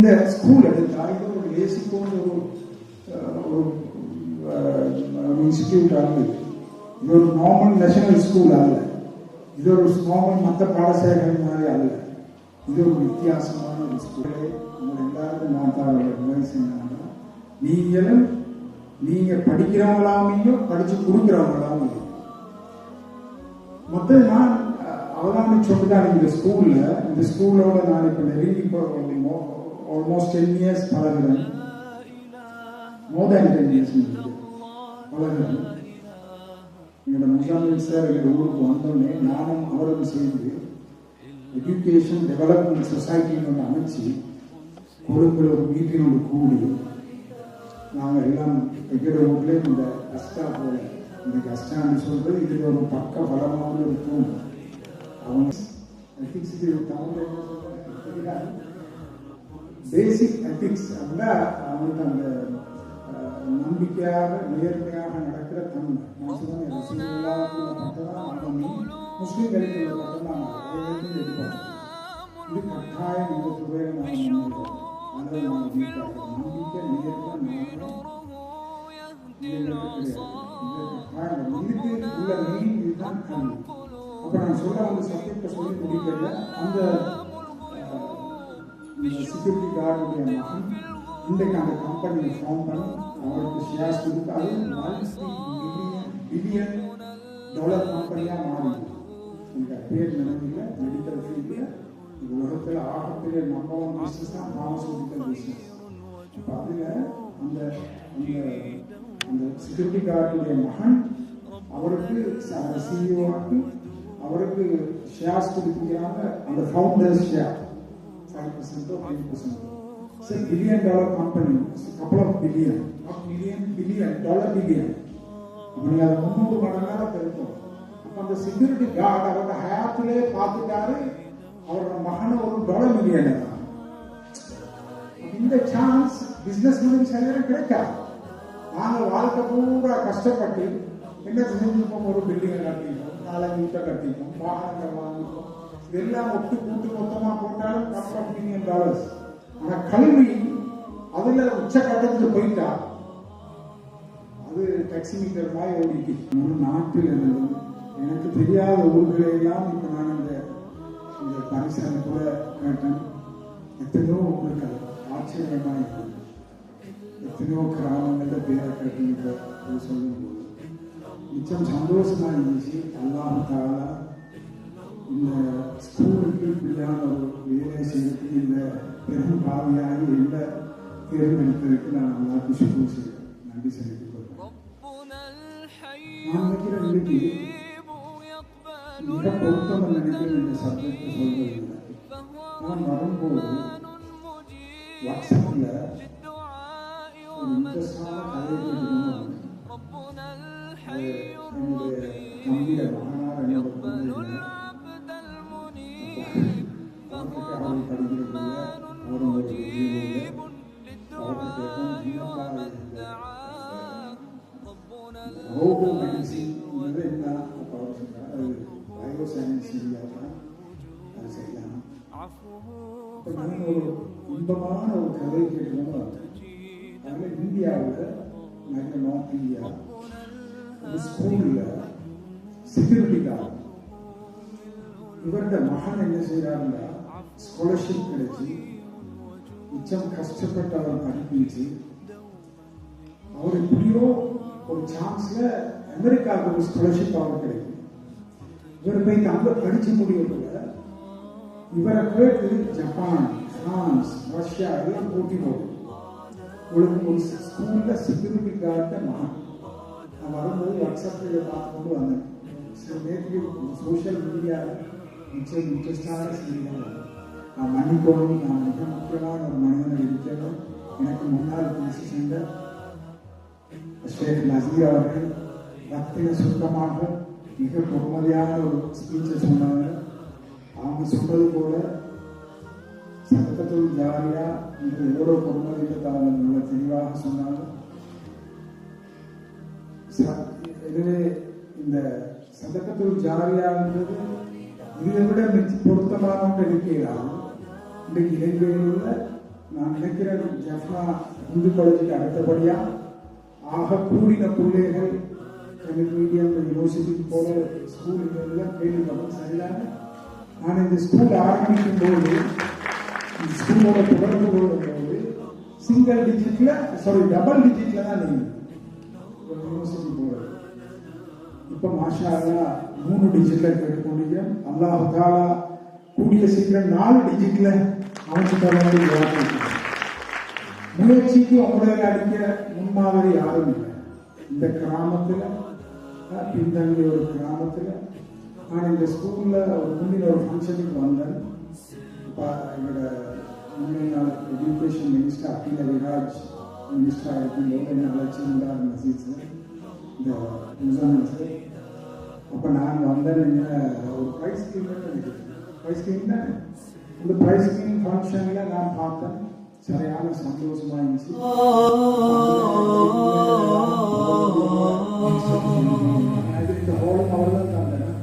இந்த ஸ்கூல் எடுத்தா இது ஒரு ஏசி போன்ற ஒரு ஒரு இன்ஸ்டிடியூட் ஆகுது இது ஒரு நார்மல் நேஷனல் ஸ்கூல் அல்ல. இது ஒரு நார்மல் மற்ற பாடசாலைகள் மாதிரி அல்ல. இது ஒரு வித்தியாசமான ஒரு ஸ்கூலே உங்கள் எல்லாருக்கும் நான் தான் அட்வைஸ் என்னன்னா நீங்களும் நீங்க படிக்கிறவங்களாமையும் படிச்சு கொடுக்குறவங்களாமையும். மொத்தம் நான் அவதானம் சொல்லிதான் இந்த ஸ்கூல்ல இந்த ஸ்கூலோட நான் இப்ப நெருங்கி ஆல்மோஸ்ட் டென் இயர்ஸ் பழகிறேன் மோர் தேன் டென் இயர்ஸ் பழகிறேன் என்னோட முசாமில் சார் எங்கள் ஊருக்கு வந்தோடனே நானும் அவரும் சேர்ந்து எஜுகேஷன் டெவலப்மெண்ட் சொசைட்டின்னு ஒன்று அமைச்சு கொடுக்குற ஒரு மீட்டிங் கூடி நாங்கள் எல்லாம் வைக்கிற ஊரில் இந்த கஷ்டா போல இந்த கஷ்டான்னு சொல்றது இது ஒரு பக்க பலமான ஒரு தூண். அவங்க எத்திக்ஸ் தமிழ் என்ன சொல்றாங்க? பேசிக் எத்திக்ஸ் அப்படின்னா அவங்களுக்கு அந்த நம்பிக்கையாக நேர்மையாக நடக்கிற தன்மை. நான் சொல்லுவேன் ரசூலுல்லாஹ்வுக்கு மட்டும்தான் முஸ்லீம்களுக்கு இது கட்டாயம் இந்த நான் அதை நான் நம்பிக்கை நேர்மை அப்ப நான் அந்த சொல்லி அந்த செக்யூரிட்டி கார்டுடைய மகன் இன்றைக்கு அந்த கம்பெனியை ஃபார்ம் பண்ணி அவருக்கு ஷேர்ஸ் கொடுத்து அது மல்டி பில்லியன் டாலர் கம்பெனியாக மாறிடுது. இந்த பேர் நினைவில் மெடிக்கல் ஃபீல்டில் இந்த உலகத்தில் ஆகப்பெரிய நம்பர் ஒன் பிஸ்னஸ் தான் ஃபார்மசூட்டிக்கல் பிஸ்னஸ் இப்போ அதில் அந்த அந்த அந்த செக்யூரிட்டி கார்டுடைய மகன் அவருக்கு சிஇஓக்கு அவருக்கு ஷேர்ஸ் கொடுக்கிறாங்க. அந்த ஃபவுண்டர்ஸ் ஷேர் ஃபைவ் பர்சன்டோ ஃபைவ் பர்சன்டோ சார் பில்லியன் டாலர் கம்பெனி கப்பல் of billion of million billion dollar billion அப்போ நீங்கள் அதை முந்நூறு மடங்காக பெருக்கும் அப்போ அந்த செக்யூரிட்டி கார்டு அவரோட ஹயாத்திலே பார்த்துட்டாரு அவரோட மகனை ஒரு டாலர் மில்லியன் இந்த சான்ஸ் பிசினஸ் மேனுக்கு சரியாக கிடைக்காது நாங்கள் வாழ்க்கை பூரா கஷ்டப்பட்டு என்ன செஞ்சிருப்போம் ஒரு பில்டிங்கை கட்டிப்போம் நாலஞ்சு வீட்டை கட்டிப்போம் வாகனங்கள் வாங்கிப்போம் எல்லாம் ஒட்டு கூட்டு மொத்தமாக போட்டாலும் கப்பல் ஆஃப் மில்லியன் டாலர்ஸ் ஆனால் கல்வி அதுல உச்ச கட்டத்துக்கு போயிட்டா அது டாக்ஸி மீட்டர் மாதிரி ஓடிக்கு நம்ம நாட்டில் எனக்கு தெரியாத ஊர்களை எல்லாம் இப்போ நான் இந்த இந்த பரிசனை கூட கேட்டேன். எத்தனையோ ஊர்கள் ஆச்சரியமா இருக்கு எத்தனையோ கிராமங்கள்ல பேரை கேட்டு சொல்லும்போது. மிச்சம் சந்தோஷமா இருந்துச்சு. அல்லாஹ் தாலா இந்த ஸ்கூலுக்கு பிள்ளையான ஒரு ரியலைசேஷனுக்கு இந்த பெரும் பாவியாக என்ன தேர்ந்தெடுத்ததுக்கு நான் எல்லாருக்கும் சுத்தம் செய்கிறேன். நன்றி செலுத்திக் கொள்கிறேன். நான் வைக்கிற இன்னைக்கு மிக பொருத்தம் நினைக்கிற இந்த சப்ஜெக்ட் சொல்வதில்லை. நான் வரும்போது வாட்ஸ்அப்பில் என்னுடைய தம்பியோட மகனார் என்ன கோகுல் மேகசின் நிறையா ப்ரொடக்ஷன் அது பயோ சயின்ஸ் இந்தியாவில் அது செய்யலாம் இப்போ நான் ஒரு இன்பமான ஒரு கதை கேட்கணும் அதில் இந்தியாவில் நகர நார்த் இந்தியா ஸ்கூலில் செக்யூரிட்டி கார்டு மகன் என்ன செய்கிறாருன்னா ஸ்காலர்ஷிப் கிடைச்சி மிச்சம் கஷ்டப்பட்டு அவர் படிப்பிச்சு அவர் எப்படியோ ஒரு சான்ஸ்ல அமெரிக்காவுக்கு ஒரு ஸ்காலர்ஷிப் அவர் கிடைக்கும். இவர் போய் அங்க படிச்சு முடியல இவரை கேட்டு ஜப்பான் பிரான்ஸ் ரஷ்யா எல்லாம் போட்டி போடும். உங்களுக்கு ஒரு ஸ்கூல்ல செக்யூரிட்டி கார்ட மகன். நான் வரும்போது வாட்ஸ்அப்பில் பார்த்து கொண்டு வந்தேன். சில நேரத்துக்கு சோஷியல் மீடியா நிச்சயம் இன்ட்ரெஸ்டான செய்திகள் நான் மன்னிக்கணும். நான் மிக முக்கியமான ஒரு மனிதனை இருக்கிறேன் எனக்கு முன்னால் பேசி சென்ற ஷேக் நசீர் அவர்கள் ரத்தின சுத்தமாக மிக பொறுமதியான ஒரு ஸ்பீச்சை சொன்னாங்க. அவங்க சொன்னது போல சட்டத்துள் ஜாலியா இன்று எவ்வளவு பொறுமதியில் அவங்க நல்ல தெளிவாக சொன்னாங்க. எனவே இந்த சதக்கத்துள் ஜாரியான்றது இதை விட மிச்ச பொருத்தமான ஒன்று இருக்கிறார் இன்றைக்கு இலங்கையில் உள்ள நான் நினைக்கிறேன் ஜஃப்னா இந்து காலேஜுக்கு அடுத்தபடியா ஆக கூடின பிள்ளைகள் தமிழ் மீடியம் யூனிவர்சிட்டிக்கு போல ஸ்கூல் இதெல்லாம் கேள்விப்பட்டோம் சரியில்லை நான் இந்த ஸ்கூல் ஆரம்பிக்கும் போது இந்த ஸ்கூலோட தொடர்பு கொள்ளும் போது சிங்கிள் டிஜிட்ல சாரி டபுள் டிஜிட்ல தான் நீங்க யூனிவர்சிட்டி போகிறது இப்ப மாஷா அல்லாஹ் மூணு டிஜிட்ல கேட்டுக்கொண்டீங்க அல்லாஹ் தாலா கூடிய சீக்கிரம் நாலு டிஜிட்ல அவனுக்கு தர வேண்டிய வாய்ப்பு முயற்சிக்கு உங்களை அடிக்க முன்மாதிரி யாரும் இல்லை. இந்த கிராமத்துல பின்தங்கிய ஒரு கிராமத்துல நான் இந்த ஸ்கூல்ல ஒரு முன்னில் ஒரு ஃபங்க்ஷனுக்கு வந்தேன். இப்போ எங்களோட முன்னாள் எஜுகேஷன் மினிஸ்டர் அகில விராஜ் மினிஸ்டராக இருக்கும்போது என்ன அழைச்சிருந்தார் மெசேஜ் இந்த முசாமிஸ் அப்போ நான் வந்தேன் என்ன ஒரு ப்ரைஸ் ஸ்கீம் ப்ரைஸ் ஸ்கீம் தான் இந்த ப்ரைஸ் ஸ்கீம் ஃபங்க்ஷனில் நான் பார்த்தேன். சரியான சந்தோஷமா இருந்துச்சு அது இந்த ஹோலும் அவர் தான் தந்தேன்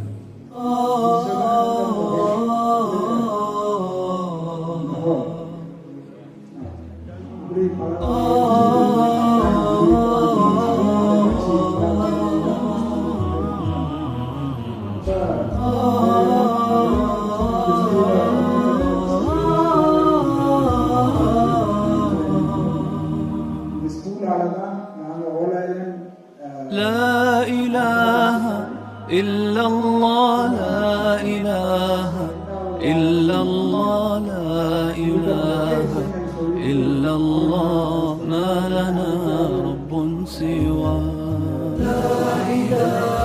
இப்படி பல إلا الله لا إله إلا الله ما لنا رب سواه رب سواه